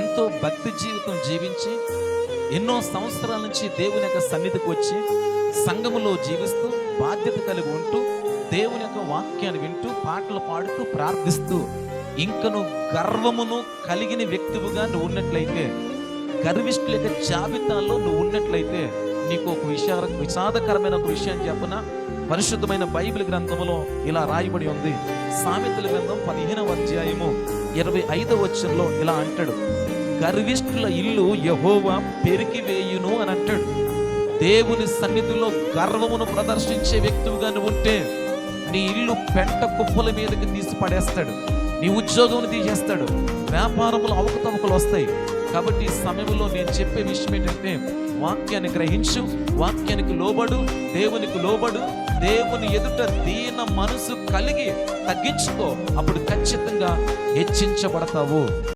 ఎంతో భక్తి జీవితం జీవించి ఎన్నో సంవత్సరాల నుంచి దేవుని యొక్క సన్నిధికి వచ్చి సంఘములో జీవిస్తూ బాధ్యత కలిగి ఉంటూ దేవుని యొక్క వాక్యాన్ని వింటూ పాటలు పాడుతూ ప్రార్థిస్తూ ఇంకను గర్వమును కలిగిన వ్యక్తివుగా నువ్వు ఉన్నట్లయితే గర్విష్ఠుల యొక్క జాబితాలో నువ్వు ఉన్నట్లయితే నీకు ఒక విషయ విషాదకరమైన ఒక విషయం చెప్పన పరిశుద్ధమైన బైబిల్ గ్రంథములో ఇలా రాయబడి ఉంది. సామెతల గ్రంథం పదిహేనవ అధ్యాయము. ఇరవై ఐదవ వచ్చంలో ఇలా అంటాడు గర్విష్ఠుల ఇల్లు యహోవా పెరికివేయును అని అంటాడు. దేవుని సన్నిధిలో గర్వమును ప్రదర్శించే వ్యక్తిగా నువ్వు ఉంటే నీ ఇల్లు పెంట కుప్పల మీదకి తీసి పడేస్తాడు. నీ ఉద్యోగం తీసేస్తాడు. వ్యాపారములు అవకతవకలు వస్తాయి. కాబట్టి ఈ సమయంలో నేను చెప్పే విషయం ఏంటంటే వాక్యాన్ని గ్రహించు వాక్యానికి లోబడు దేవునికి లోబడు దేవుని ఎదుట దీన మనసు కలిగి తగ్గించుకో అప్పుడు ఖచ్చితంగా హెచ్చించబడతావు.